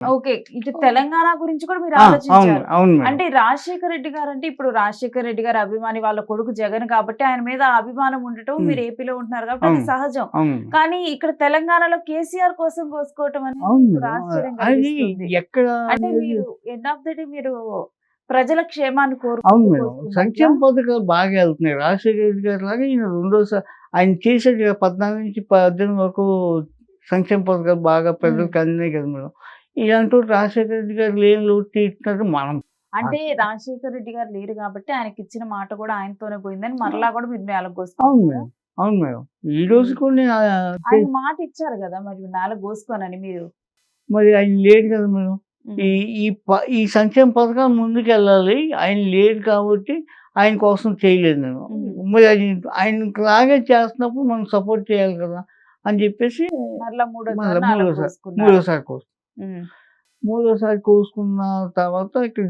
Okay. ఇటు తెలంగాణ గురించి కూడా మీరు అవును ఆలోచించారు. అవును అంటే రాజశేఖర రెడ్డి గారు అంటే ఇప్పుడు రాజశేఖర రెడ్డి గారు అభిమాని వాళ్ళ కొడుకు జగన్ కాబట్టి ఆయన మీద అభిమానం ఉండటం. మీరు ఏపీలో ఉంటున్నారు కాబట్టి అది అవును. సహజం. అవును. కానీ ఇక్కడ తెలంగాణలో కేసీఆర్ కోసం కోసుకోవటం అనేది అవును. అంటే మీరు ఎండ్ ఆఫ్ ద డే మీరు ప్రజల క్షేమాన్ని అవును కోరుకుంటూ మేడం? సంక్షేమ పథకాలు బాగా వెళ్తున్నాయి. రాజశేఖర రెడ్డి గారు లాగా ఈయన రెండోసారి ఆయన చేసేది కదా, పద్నాలుగు నుంచి పద్దెనిమిది వరకు సంక్షేమ పథకాలు బాగా ప్రజలకు అందినాయి కదా మేడం. ఇలాంటి వాడు రాజశేఖర రెడ్డి గారు లేని లోటు తీర్చినట్టు మనం అంటే రాజశేఖర రెడ్డి గారు లేరు కాబట్టి ఆయనకి ఇచ్చిన మాట కూడా ఆయనతోనే పోయిందని మరలా కూడా మీరు అవును? మేడం అవును మేడం ఈ రోజు కూడా నేను ఆ- ఆయన మాట ఇచ్చారు కదా మరి నేలకు కోసుకోనని మీరు మరి ఆయన లేడు కదా మేడం. ఈ ఈ ఈ సంక్షేమ పథకాలు ముందుకు వెళ్ళాలి ఆయన లేడు కాబట్టి ఆయన కోసం చేయలేదు నేను. మరి అది ఆయన లాగే చేస్తున్నప్పుడు మనం సపోర్ట్ చేయాలి కదా అని చెప్పేసి మరలా మూడోసారి మళ్ళా మూడోసారి కోసు. మూడోసారి కోసుకున్న తర్వాత ఇక్కడ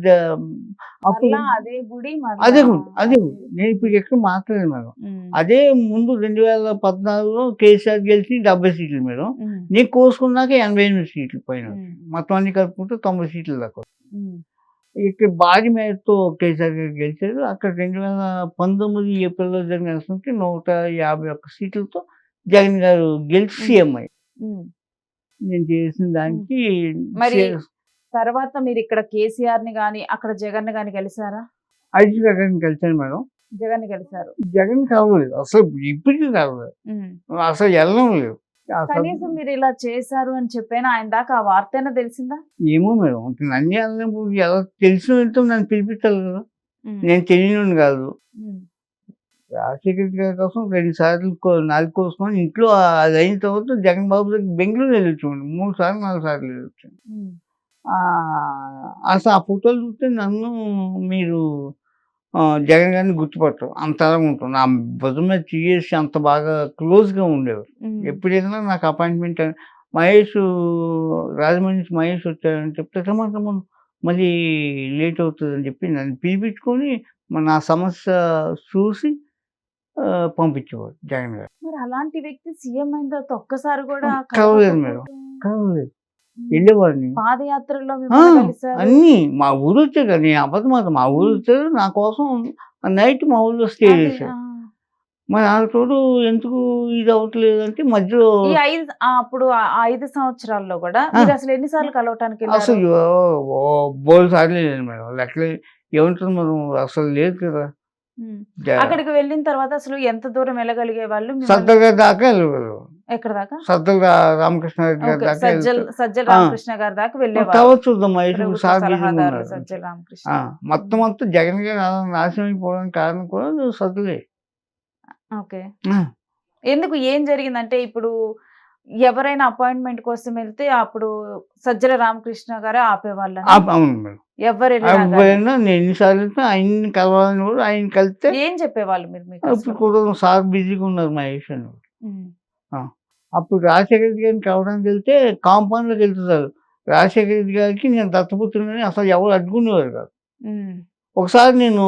అప్పుడు అదే గుడి అదే గుడి, అదే గుడి. నేను ఇప్పుడు ఎక్కడ మాట్లాడాను మేడం. అదే ముందు రెండు వేల పద్నాలుగులో కేసీఆర్ గెలిచి డెబ్బై సీట్లు మేడం. నేను కోసుకున్నాక ఎనభై ఎనిమిది సీట్లు పైన. మొత్తం అన్ని కలుపుకుంటే తొంభై సీట్లు దాకా. ఇక్కడ భారీ మేరతో కేసీఆర్ గారు గెలిచారు అక్కడ రెండు వేల పంతొమ్మిది ఏప్రిల్లో జరిగిన నూట యాభై ఒక్క సీట్లతో జగన్ గారు గెలిచి సీఎం అయ్యి ఉమ్. నేను చేసిన దానికి మరి తర్వాత మీరు ఇక్కడ కేసీఆర్ని గాని అక్కడ జగన్ని గాని కలిసారా? ఐటీ జగన్ కలిసాను మేడం. జగన్ని కలిసారు. జగన్ కలవలేదు అసలు ఇప్పటికీ కలవలేదు ఉమ్. అసలు వెళ్ళడం లేదు. కనీసం మీరు ఇలా చేశారు అని చెప్పాను? ఆయన దాకా ఆ వార్త అయినా తెలిసిందా? ఏమో మేడం. నన్ను ఎలా తెలిసిన వెళ్తే నన్ను పిలిపించాలి కదా. నేను తెలియను కాదు. రాజశేఖర కోసం రెండు సార్లు కో- నాలుగు కోసుకొని ఇంట్లో అది అయిన తర్వాత జగన్ బాబు దగ్గర బెంగళూరు వెళ్ళొచ్చాను మూడు సార్లు నాలుగు సార్లు వెళ్ళొచ్చాను. ఆ, అసలు ఆ ఫోటోలు చూస్తే నన్ను మీరు ఆ, జగన్ గారిని గుర్తుపట్టరు. అంతలా ఉంటుంది నా భుజం మీద చేసి అంత బాగా క్లోజ్గా ఉండేవారు. ఎప్పుడైనా నాకు అపాయింట్మెంట్ మహేష్ రాజమండ్రి నుంచి మహేష్ వచ్చారని చెప్తే రమ్మను మళ్ళీ లేట్ అవుతుంది అని చెప్పి నన్ను పిలిపించుకొని మన నా సమస్య చూసి ఆ, పంపించేవాడు జగన్ గారు మరి అలాంటి వ్యక్తి సీఎం అయిన తర్వాత ఒక్కసారి కూడా కలవలేదు మేడం. కలవకపోవడం. కావాలి ఉమ్. వెళ్ళేవాడిని పాదయాత్రలో అన్నీ మా ఊరు వచ్చారు కదా నేను అబద్ధం మాట మా ఊరు వచ్చారు నా కోసం నైట్ మా ఊళ్ళో స్టే చేశారు. మరి ఆ తోడు ఎందుకు ఇది అవ్వట్లేదు అంటే మధ్యలో అప్పుడు ఐదు సంవత్సరాల్లో కూడా మీరు అసలు ఎన్నిసార్లు కలవటానికి? అసలు బోల్ సార్లు లేదు మేడం లెక్కలే ఏమంటుంది మనం అసలు లేదు కదా అక్కడికి వెళ్ళిన తర్వాత అసలు ఎంత దూరం వెళ్ళగలిగే వాళ్ళు సద్దగా దాకా వెళ్ళగలరు ఎక్కడ దాకా? సద్దగా రామకృష్ణ రెడ్డి గారి దాకా సజ్జల్. రామకృష్ణ గారి దాకా వెళ్ళేవారు. సజ్జల రామకృష్ణ. మొత్తం అంతా జగన్ గారు నాశనం అయిపోవడానికి కారణం కూడా సద్దులే. ఓకే. ఎందుకు? ఏం జరిగిందంటే ఇప్పుడు ఎవరైనా అపాయింట్మెంట్ కోసం వెళ్తే అప్పుడు సజ్జల రామకృష్ణ గారే ఆపేవాళ్ళని. ఆ, అవును మేడం. ఎవరైనా ఎన్నిసార్లు వెళ్తే ఆయన్ని కలవాలని కూడా ఆయన కలిస్తే ఏం చెప్పేవాళ్ళు మీరు అప్పుడు? కూడా సార్ బిజీగా ఉన్నారు మహేష్ అని. అప్పుడు రాజశేఖర రెడ్డి గారిని కలవడానికి వెళ్తే కాంపౌండ్లోకి వెళ్తున్నారు. రాజశేఖర రెడ్డి గారికి నేను దత్తపుత్రుని అసలు ఎవరు అడ్డుకునేవారు కాదు. ఒకసారి నేను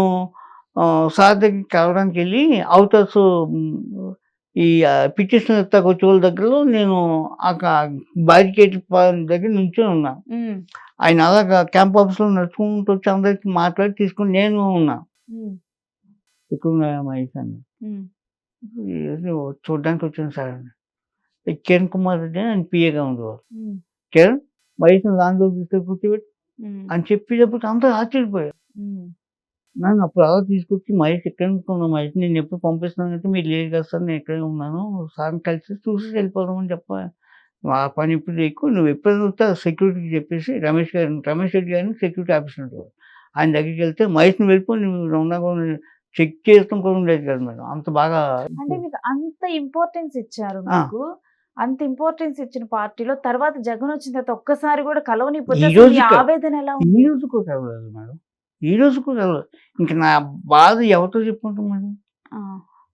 సార్ దగ్గరికి కలవడానికి వెళ్ళి అవుటర్స్ ఈ పిటిషన్ కొచ్చుకోల దగ్గరలో నేను బారికేట్ దగ్గర నుంచొని ఉన్నాను ఉమ్, ఆయన అలాగా క్యాంప్ ఆఫీస్లో నడుచుకుంటూ వచ్చి అందరికి మాట్లాడి తీసుకుని నేను ఉన్నా. ఇక్కడ ఉన్నా ఏదో చూడడానికి వచ్చాను సార్ అని. కిరణ్ కుమార్ రెడ్డి అని పిఏగా ఉండేవారు. కిరణ్ మహేష్ దాంట్లో తీసుకొని కూర్చోబెట్టి అని చెప్పేటప్పుడు అందరూ ఆశ్చర్యపోయారు. నన్ను అప్పుడు అలా తీసుకొచ్చి మహేష్ ఎక్కడ అనుకున్నా మహేష్ నేను ఎప్పుడు పంపిస్తున్నాను అంటే మీరు లేదు కదా సార్ నేను ఎక్కడే ఉన్నాను. సార్ని కలిసి చూసి వెళ్ళిపోదామని చెప్ప. ఆ పని ఇప్పుడు ఎక్కువ. నువ్వు ఎప్పుడైనా వస్తే సెక్యూరిటీకి చెప్పేసి రమేష్ గారిని రమేష్ రెడ్డి గారిని సెక్యూరిటీ ఆఫీసర్ ఉంటారు ఆయన దగ్గరికి వెళ్తే మహేష్ని వెళ్ళిపోయి నువ్వు ఉన్నా చెక్ చేయడం కూడా ఉండేది కదా మేడం. అంత బాగా అంటే మీకు అంత ఇంపార్టెన్స్ ఇచ్చారు. మీకు. అంత ఇంపార్టెన్స్ ఇచ్చిన పార్టీలో. తర్వాత జగన్ వచ్చిన తర్వాత ఒక్కసారి కూడా కలవనిపోతే ఈ అసలు రోజు మీ క- ఆవేదన ఎలా ఈ ఉంది రోజు కూడా కలవలేదు మేడం. ఈ రోజు కూడా ఇంకా నా బాధ ఎవరితో చెప్పుకుంటాం మేడం ఆ,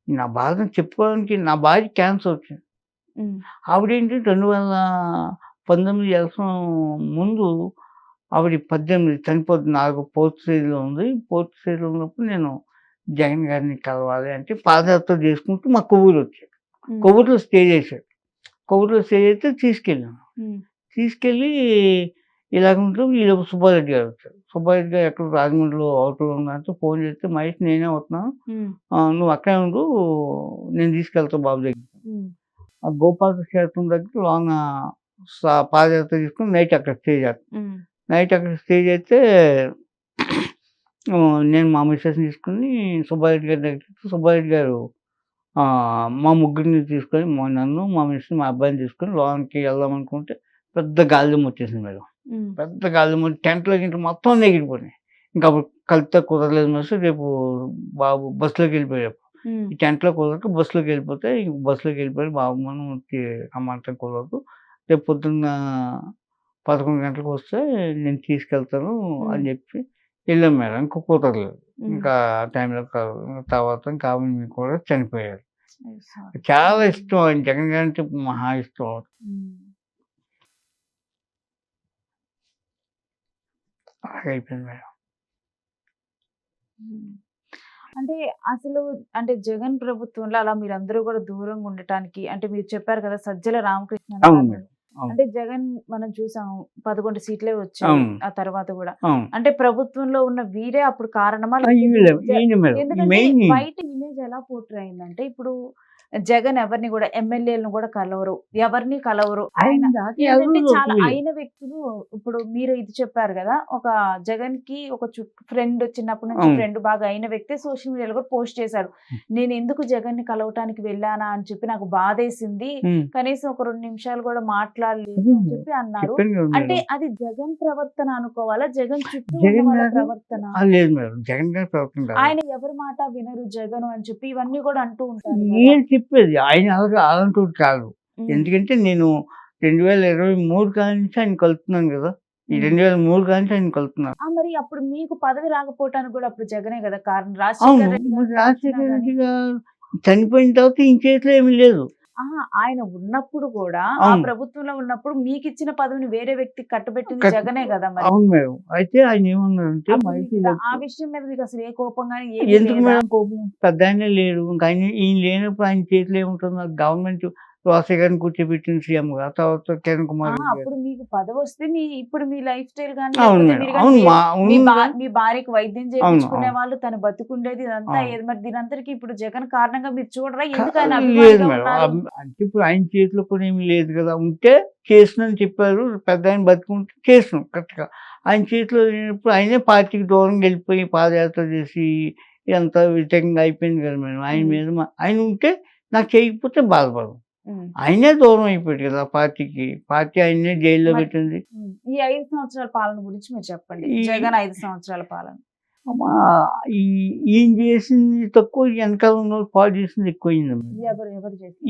నా బాధను చెప్పుకోవడానికి నా భార్య క్యాన్సర్ వచ్చింది. ఆవిడేంటి రెండు వేల పంతొమ్మిది ఎలక్షన్ ముందు ఆవిడ పద్దెనిమిది చనిపోతుంది నాలుగు ఫోర్త్ స్టేజ్లో ఉంది. ఫోర్త్ స్టేజ్లో ఉన్నప్పుడు నేను జగన్ గారిని కలవాలి అంటే పాదయాత్ర చేసుకుంటూ మా కొవ్వూరు వచ్చాడు. కొవ్వూరులో స్టే చేశాడు. కొవ్వూరులో స్టే చేస్తే తీసుకెళ్ళాను. తీసుకెళ్ళి ఇలాగ ఉంటే ఈలోపు సుబ్బారెడ్డి గారు వచ్చారు. సుబ్బారెడ్డి గారు ఎక్కడ రాజమండ్రిలో అవుటర్ ఉన్నట్టు ఫోన్ చేస్తే మహేష్ నేనే ఆ, నువ్వు అక్కడే ఉండు నేను తీసుకెళ్తా బాబు దగ్గర గోపాల క్షేత్రం దగ్గర లాంగ్ సా- పాదయాత్ర తీసుకుని నైట్ అక్కడ స్టే చేస్తాను నైట్ అక్కడ స్టే చేస్తే నేను మా మిస్సెస్ని తీసుకుని సుబ్బారెడ్డి గారి దగ్గర సుబ్బారెడ్డి గారు మా ముగ్గురిని తీసుకొని మా నన్ను మా మిస్ని మా అబ్బాయిని తీసుకొని లోనికి వెళ్దాం అనుకుంటే పెద్ద గాలిదం వచ్చేసింది మేడం. పెద్ద గాలిదం వచ్చి టెంట్లో గింట్లో మొత్తం నెగిరిపోయినాయి ఇంకా అప్పుడు కలిపితే కుదరలేదు మిస్ రేపు బాబు బస్సులోకి వెళ్ళిపోయాడు ఈ టెంట్లో కుదరక బస్సులోకి వెళ్ళిపోతే ఇంక బస్సులోకి వెళ్ళిపోయి బాబు మనం రమ్మంటే కుదరదు. రేపు పొద్దున్న పదకొండు గంటలకు వస్తే నేను తీసుకెళ్తాను అని చెప్పి వెళ్ళాం మేడం. ఇంకా కుదరలేదు. ఇంకా ఆ టైంలో తర్వాత ఇంకా ఆమె మీకు కూడా చనిపోయారు. చాలా ఇష్టం జగన్ గారు అంటే మహా ఇష్టం. అయిపోయింది మేడం. అంటే అసలు అంటే జగన్ ప్రభుత్వంలో అలా మీరందరూ కూడా దూరంగా ఉండటానికి అంటే మీరు చెప్పారు కదా సజ్జల రామకృష్ణ అవును. మేడం. అంటే జగన్ మనం చూసాం పదకొండు సీట్లే వచ్చాయి. ఆ తర్వాత కూడా అంటే ప్రభుత్వంలో ఉన్న వీరే అప్పుడు కారణమా ఎందుకంటే బయట ఇమేజ్ ఎలా పోర్ట్రే అయిందంటే ఇప్పుడు జగన్ ఎవరిని కూడా ఎమ్మెల్యేలను కూడా కలవరు. ఎవరిని కలవరు. ఆయన చాలా అయిన వ్యక్తులు ఇప్పుడు మీరు ఇది చెప్పారు కదా ఒక జగన్కి ఒక ఫ్రెండ్ చిన్నప్పటి నుంచి. ఫ్రెండ్ బాగా అయిన వ్యక్తి సోషల్ మీడియాలో కూడా పోస్ట్ చేశాడు. నేను ఎందుకు జగన్ని కలవటానికి వెళ్ళానా అని చెప్పి నాకు బాధేసింది. కనీసం ఒక రెండు నిమిషాలు కూడా మాట్లాడలేదు అని చెప్పి అన్నారు. అంటే అది జగన్ ప్రవర్తన అనుకోవాలా? జగన్ చుట్టూ ప్రవర్తన? జగన్ గారి ప్రవర్తన. ఆయన ఎవరి మాట వినరు జగన్ అని చెప్పి ఇవన్నీ కూడా అంటూ ఉంటారు చెప్పేది. ఆయన అలాగే అలాంటి కాదు. ఎందుకంటే నేను రెండు వేల ఇరవై మూడు కాడి నుంచి ఆయన కలుపుతున్నాను కదా. ఈ. రెండు వేల మూడు నుంచి ఆయన కలుపుతున్నాను. మరి అప్పుడు మీకు పదవి రాకపోవటానికి కూడా అప్పుడు జగనే కదా కారణం. రాజశేఖర్ రెడ్డి గారు చనిపోయిన తర్వాత ఇంక చేతిలో ఏమీ లేదు. ఆయన ఉన్నప్పుడు కూడా ఆ. ప్రభుత్వంలో ఉన్నప్పుడు మీకు ఇచ్చిన పదవిని వేరే వ్యక్తికి కట్టబెట్టింది కట్- జగనే కదా మరి. అవును మేడం. అయితే ఆయన ఏమన్నారంటే. ఆ విషయం మీద మీకు అసలు ఏ కోపం కానీ ఎందుకు మేడం కోపం? పెద్ద ఆయన లేడు. ఇంకా ఆయన ఈయన లేనప్పుడు ఆయన చేతిలో ఏముంటుంది గవర్నమెంట్ రాజశేఖర్ని కూర్చోబెట్టింది సీఎం గా తర్వాత కిరణ్ కుమార్. అప్పుడు మీకు పదవి వస్తే మీ ఇప్పుడు మీ లైఫ్ స్టైల్ కానీ మా భార్యకి వైద్యం చేయించుకునే. వాళ్ళు తను బతుకుండేది ఇదంతా అవును. ఏది? మరి దీనంతరికి ఇప్పుడు జగన్ కారణంగా మీరు చూడరా? లేదు మేడం. అంటే ఇప్పుడు ఆయన చేతిలో కూడా ఏమీ లేదు కదా. ఉంటే చేసినని చెప్పారు. పెద్ద ఆయన బతుకుంటే చేసినాం కరెక్ట్గా ఆయన చేతిలో లేనప్పుడు ఆయనే పార్టీకి దూరంగా వెళ్ళిపోయి పాదయాత్ర చేసి ఎంత వ్యతిరేకంగా అయిపోయింది కదా మేడం. ఆయన. మీద ఆయన ఉంటే నాకు చేయకపోతే బాధపడదు ఆయనే దూరం అయిపోయాడు కదా పార్టీకి. పార్టీ ఆయనే జైల్లో పెట్టింది. ఈ ఐదు సంవత్సరాల పాలన గురించి మీరు చెప్పండి. జగన్ ఐదు సంవత్సరాల పాలన. అమ్మా, ఈయన చేసింది తక్కువ వెనకాల ఉన్న వాళ్ళు పాడు చేసింది ఎక్కువైంది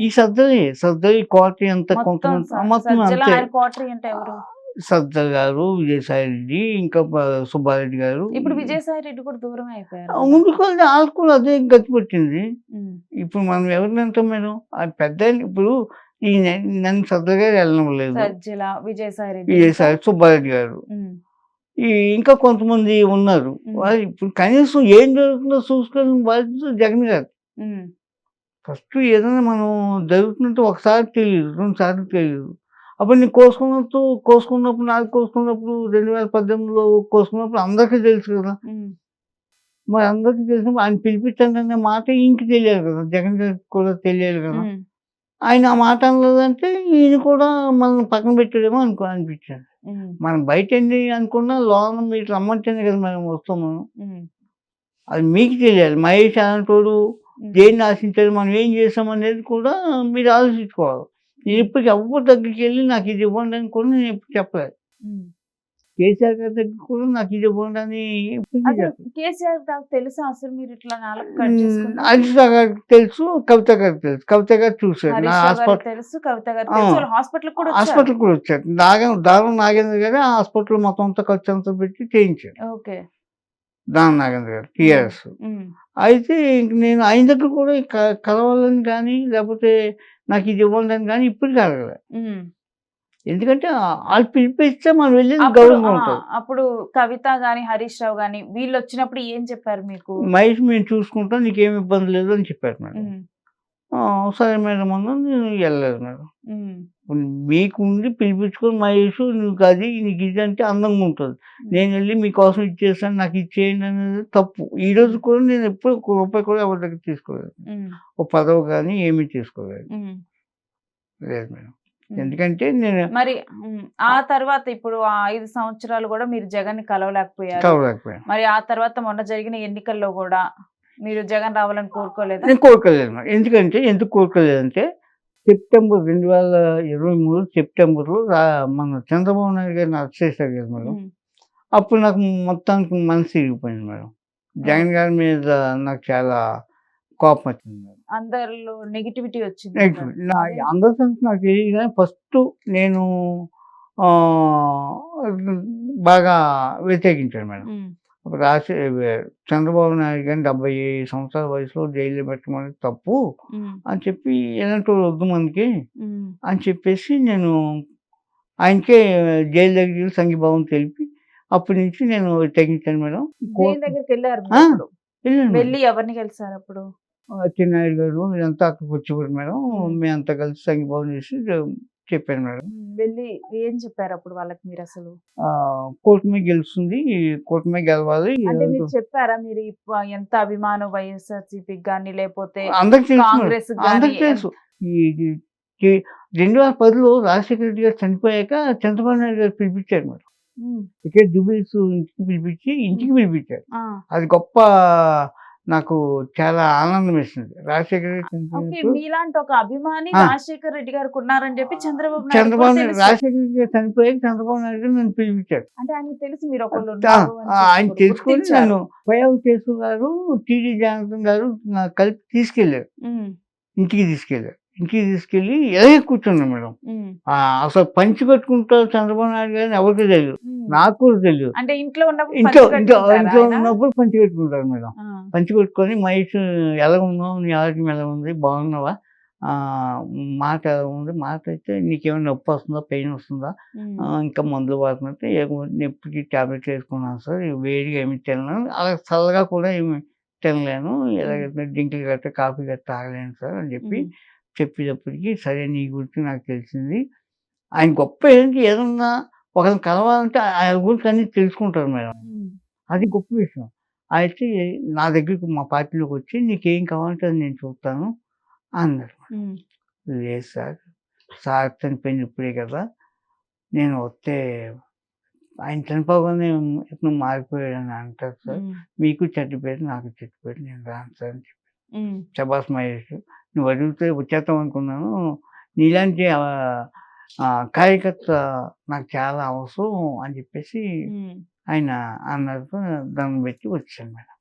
ఈ సర్దరి సర్దరి కోట ఎంత కొంతమంది సర్దార్ గారు విజయసాయి రెడ్డి ఇంకా సుబ్బారెడ్డి గారు. ఇప్పుడు విజయసాయి రెడ్డి కూడా దూరం అయిపోయారు. ముందుకు వాళ్ళకు కూడా అదే గతి పట్టింది. ఇప్పుడు మనం ఎవరిని అంటాం మేడం ఆ పెద్ద ఇప్పుడు ఈ నన్ను సర్దార్ గారు వెళ్ళడం లేదు. విజయసాయి రెడ్డి విజయసాయి సుబ్బారెడ్డి గారు. ఈ ఇంకా కొంతమంది ఉన్నారు. వాళ్ళు ఇప్పుడు కనీసం ఏం జరుగుతుందో చూసుకొని బాధ్యత జగన్ గారు. ఫస్ట్ ఏదైనా మనం జరుగుతున్నట్టు ఒకసారి తెలియదు రెండు సార్లు తెలియదు. అప్పుడు నేను కోసుకున్నప్పుడు కోసుకున్నప్పుడు నాకు కోసుకున్నప్పుడు రెండు వేల పద్దెనిమిదిలో కోసుకున్నప్పుడు అందరికీ తెలుసు కదా. మరి అందరికీ తెలిసినప్పుడు ఆయన పిలిపించండి మాట ఇంక తెలియాలి కదా జగన్ గారికి కూడా తెలియాలి కదా. ఆయన ఆ మాట అనలేదంటే ఈయన కూడా మనల్ని పక్కన పెట్టాడేమో అనుకో అనిపించాడు. మనం బయట ఏంటి అనుకున్నా లోన మీరు రమ్మంటేనే కదా మనం వస్తాం మనం. అది మీకు తెలియాలి. మహేష్ అలాంటోడు. దేన్ని ఆశించాలి మనం ఏం చేసాం అనేది కూడా మీరు ఆలోచించుకోవాలి. నేను ఇప్పటికి ఎవరి దగ్గరికి వెళ్ళి నాకు ఇది ఇవ్వండి అని కూడా నేను ఎప్పుడు చెప్పలేదు. కేసీఆర్ గారి దగ్గర కూడా నాకు ఇది ఇవ్వండి అని. కేసీఆర్ తెలుసా అసలు మీరు ఇట్లా అజిత గారికి తెలుసు కవిత గారికి తెలుసు. కవిత గారు చూశారు. నా హాస్పిటల్ తెలుసు కవిత గారు హాస్పిటల్ కూడా హాస్పిటల్ కూడా వచ్చారు. నాగ దానం నాగేంద్ర గారు ఆ హాస్పిటల్ మొత్తం అంతా ఖర్చు అంతా పెట్టి చేయించారు. ఓకే. దానం నాగేంద్ర గారు టీఆర్ఎస్. అయితే ఇంక నేను ఆయన దగ్గర కూడా కలవాలని కానీ లేకపోతే నాకు ఇది ఇవ్వండి అని కానీ ఇప్పటికీ అడగలే. ఉమ్. ఎందుకంటే వాళ్ళు పిలిపిస్తే మనం వెళ్ళేది అప్పుడు గౌరవంగా ఉంటుంది. అప్పుడు కవిత గాని హరీష్ రావు గాని వీళ్ళు వచ్చినప్పుడు ఏం చెప్పారు మీకు? మహేష్ మేము చూసుకుంటాం నీకేం ఇబ్బంది లేదు అని చెప్పారు మేడం. సరే మేడం అన్నా నేను వెళ్ళలేదు మేడం. మీకు ఉండి పిలిపించుకొని మహేష్ నువ్వు అది నీకు ఇది అంటే అందంగా ఉంటుంది. నేను వెళ్ళి మీకోసం ఇచ్చేస్తాను నాకు ఇచ్చేయండి అనేది తప్పు. ఈ రోజు కూడా నేను ఎప్పుడు ఒక రూపాయి కూడా ఎవరి దగ్గర తీసుకోలేదు. ఒక పదవి కానీ ఏమీ తీసుకోలేదు. లేదు మేడం. ఎందుకంటే నేను మరి ఆ తర్వాత ఇప్పుడు ఆ ఐదు సంవత్సరాలు కూడా మీరు జగన్ని కలవలేకపోయారు. కలవలేకపోయాను. మరి ఆ తర్వాత మొన్న జరిగిన ఎన్నికల్లో కూడా మీరు జగన్ రావాలని కోరుకోలేదా? నేను కోరుకోలేదు మేడం ఎందుకంటే ఎందుకు కోరుకోలేదంటే సెప్టెంబర్ రెండు వేల ఇరవై మూడు సెప్టెంబర్లో రా- మన చంద్రబాబు నాయుడు గారిని అరెస్ట్ చేశారు కదా మేడం. అప్పుడు నాకు మొత్తానికి మనసు ఇరిగిపోయింది మేడం. జగన్ గారి మీద నాకు చాలా కోపం వచ్చింది అందరిలో నెగిటివిటీ వచ్చింది. నా అందరి సంగతి నాకు తెలియదు కానీ ఫస్ట్ నేను బాగా వ్యతిరేకించాను మేడం. రాసి చంద్రబాబు నాయుడు గారిని డెబ్బై సంవత్సరాల వయసులో జైల్లో పెట్టమని తప్పు అని చెప్పి ఎలాంటి వద్దు మనకి అని చెప్పేసి నేను ఆయనకే జైలు దగ్గరికి వెళ్ళి సంఘీభావం తెలిపి అప్పటి నుంచి నేను తగ్గించాను మేడం. వెళ్ళారు. వెళ్ళి ఎవరిని కలిసారు అప్పుడు? అచ్చెన్నాయుడు గారు ఇదంతా అక్కడికి వచ్చేవారు మేడం. మ్మ్. మేమంతా కలిసి సంఘీభావం చేసి చెప్పాను మేడం. వెళ్ళి ఏం చెప్పారు అప్పుడు వాళ్ళకి మీరు అసలు? కూటమి గెలుస్తుంది కూటమి గెలవాలి. చెప్పారా మీరు ఎంత అభిమానం వైఎస్ఆర్సీపీ కానీ లేకపోతే అందరికి తెలుసు అందరికి తెలుసు. ఈ రెండు వేల పదిలో రాజశేఖర రెడ్డి గారు చనిపోయాక చంద్రబాబు నాయుడు గారు పిలిపించారు మేడం. ఇక్కడ జూబిలీస్ ఇంటికి పిలిపించి ఇంటికి పిలిపించారు. అది గొప్ప నాకు చాలా ఆనందం వేసింది రాజశేఖర రెడ్డి మీలాంటి ఒక అభిమాని. రాజశేఖర్ రెడ్డి గారికి ఉన్నారని చెప్పి చంద్రబాబు నాయుడు చంద్రబాబు నాయుడు. రాజశేఖర రెడ్డి గారు చనిపోయాక చంద్రబాబు నాయుడు గారు నన్ను పిలిపించారు అంటే ఆయనకు తెలుసు మీరు ఒకళ్ళు ఆయన తెలుసుకొని. నన్ను పయావు కేసు గారు టీడీ జానకం గారు నాకు కలిపి తీసుకెళ్ళారు ఉమ్, ఇంటికి తీసుకెళ్ళారు ఇంటికి తీసుకెళ్ళి ఎలాగే కూర్చున్నాను మేడం. అసలు పంచి కట్టుకుంటారు చంద్రబాబు నాయుడు గారిని ఎవరికి తెలియదు. నాకు కూడా తెలియదు అంటే ఇంట్లో ఉన్నప్పుడు ఇంట్లో ఇంట్లో? ఉన్నప్పుడు పంచి కట్టుకుంటారు మేడం. పంచి కొట్టుకొని మహేష్ ఎలా ఉన్నావు? నీ ఆరోగ్యం ఎలా ఉంది? బాగున్నావా? మాట ఎలా ఉంది? మాట అయితే నీకేమైనా నొప్పి వస్తుందా? పెయిన్ వస్తుందా? ఇంకా మందులు వాడుతుంటే నొప్పికి ట్యాబ్లెట్ వేసుకున్నాను సార్ వేడిగా ఏమి తినలేను. అలా చల్లగా కూడా ఏమి తినలేను. ఎలాగైతే డ్రింకులు గట్రా కాఫీ గట్రా తాగలేను సార్ అని చెప్పి చెప్పేటప్పటికి సరే నీ గురించి నాకు తెలిసింది. ఆయన గొప్ప ఏంటి? ఏదన్నా ఒకరిని కలవాలంటే ఆయన గురించి అన్ని తెలుసుకుంటారు మేడం. అది గొప్ప విషయం. అయితే నా దగ్గరికి మా పార్టీలోకి వచ్చి నీకేం కావాలంటే నేను చూస్తాను అన్నారు. లేదు సార్. సార్ చనిపోయింది ఇప్పుడే కదా. నేను వస్తే ఆయన చనిపోగానే ఇతను మారిపోయాడని అంటారు సార్. మీకు చెట్టు పేరు నాకు చెట్టు పేరు నేను రాను సార్ అని చెప్పి శబాస్ మహేష్ నువ్వు అడిగితే వచ్చేద్దాం అనుకున్నాను నీలాంటి కార్యకర్త నాకు చాలా అవసరం అని చెప్పేసి. ఆయన అన్నారు దాన్ని పెట్టి వచ్చాను మేడం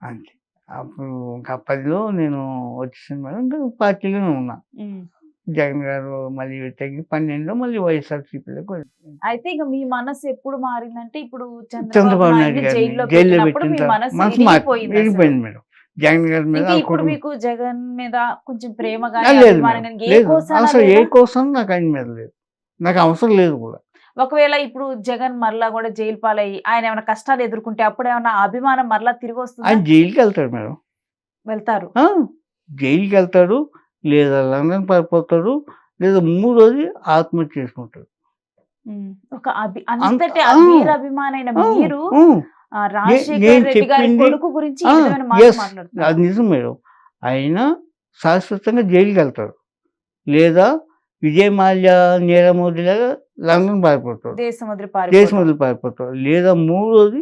అంతే అప్పుడు ఇంకా పదిలో నేను వచ్చేసాను మేడం ఇంకా పార్టీలోనే ఉన్నా. జగన్ గారు మళ్ళీ తగ్గి పన్నెండులో మళ్ళీ వైఎస్ఆర్సీపీలోకి వచ్చాను. అయితే ఇక మీ మనసు ఎప్పుడు మారిందంటే ఇప్పుడు చంద్రబాబు నాయుడు గారిని జైల్లో పెట్టిన మనసు మనసు మారి విరిగిపోయింది అసలు. విరిగిపోయింది మేడం జగన్ గారి మీద ఇప్పుడు మీకు జగన్ మీద కొంచెం ప్రేమ లేదు మేడం, లేదు అసలు ఏ? కోసం నాకు ఆయన మీద లేదు. నాకు అవసరం లేదు కూడా. ఒకవేళ ఇప్పుడు జగన్ మరలా కూడా జైలు పాలయ్యి ఆయన ఏమైనా కష్టాలు ఎదుర్కొంటే అప్పుడు ఏమైనా అభిమానం మరలా తిరిగి వస్తుందా? ఆయన జైలుకి వెళ్తాడు మేడం. వెళ్తారు. జైలుకి వెళ్తాడు లేదా లండన్ పారిపోతాడు లేదా మూడోది ఆత్మహత్య చేసుకుంటాడు. ఒక అభి అంతటి అభిమానైన మీరు రాజశేఖర్ రెడ్డి గారి కొడుకు గురించి అది నిజం మేడం. ఆయన శాశ్వతంగా జైలుకి వెళ్తాడు. లేదా విజయ్ మాల్యా నీరవ్ మోదీ లాగా లండన్ పారిపోతాడు. దేశం వదిలి పారిపోతాడు. లేదా మూడోది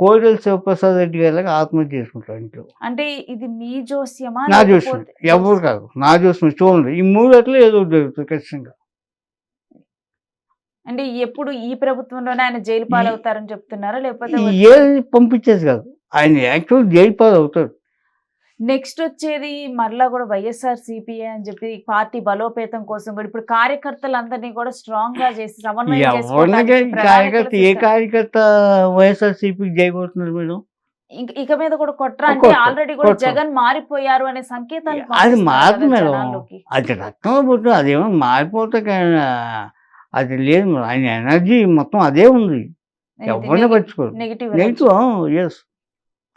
కోడెల శివప్రసాద్ రెడ్డి గారి లాగా ఆత్మహత్య చేసుకుంటాడు ఇంట్లో. అంటే ఇది మీ జోస్యమా నా జోస్యం. ఎవరు కాదు. నా జోస్యం చూడండి. ఈ మూడు అట్లా ఏదో జరుగుతుంది ఖచ్చితంగా. అంటే ఎప్పుడు ఈ ప్రభుత్వంలోనే ఆయన జైలు పాలవుతారని చెప్తున్నారా లేకపోతే ఏది పంపించేది కాదు ఆయన యాక్చువల్ జైలు పాలు అవుతాడు నెక్స్ట్ వచ్చేది మరలా కూడా వైఎస్ఆర్ సిపిఐ అని చెప్పి పార్టీ బలోపేతం కోసం కూడా ఇప్పుడు కార్యకర్తలందరినీ కూడా స్ట్రాంగ్గా చేసి సమన్వయం కార్యకర్త ఏ. కార్యకర్త వైఎస్ఆర్సీపీకి జైపోతున్నారు మేడం ఇంక- మీద కూడా కొట్రా అంటే ఆల్రెడీ కూడా. జగన్ మారిపోయారు అనే సంకేతాలు అది మారదు మేడం. అది రక్తంలో అదేమో మారిపోతే కానీ అది లేదు ఆయన ఎనర్జీ మొత్తం అదే ఉంది. ఎవరిని పట్టించుకోరు. నెగిటివ్ ఎస్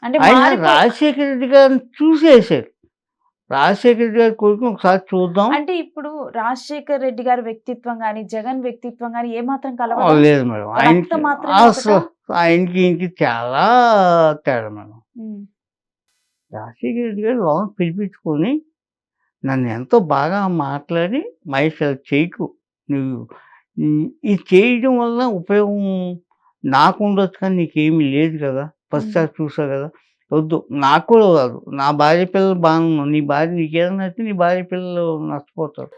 అంటే ఆయన రాజశేఖర రెడ్డి గారిని చూసేసారు. రాజశేఖర రెడ్డి గారి కొడుకు ఒకసారి చూద్దాం. అంటే ఇప్పుడు రాజశేఖర్ రెడ్డి గారి వ్యక్తిత్వం గాని జగన్ వ్యక్తిత్వం గాని ఏమాత్రం ఆ, కలవదు లేదు మేడం. అసలు ఆయనకి ఇంటికి చాలా తేడా మేడం. రాజశేఖర రెడ్డి గారు లోన్ పిలిపించుకొని నన్ను ఎంతో బాగా మాట్లాడి మహేష్ చేయకు. నువ్వు ఇది చేయడం వల్ల ఉపయోగం నాకు ఉండొచ్చు కానీ నీకేమీ లేదు కదా. ఫస్ట్ సార్ చూసా కదా. వద్దు నాకు కూడా కాదు నా భార్య పిల్లలు బాగున్నావు నీ భార్య నీకేదైనా అయితే నీ భార్య పిల్లలు నష్టపోతారు.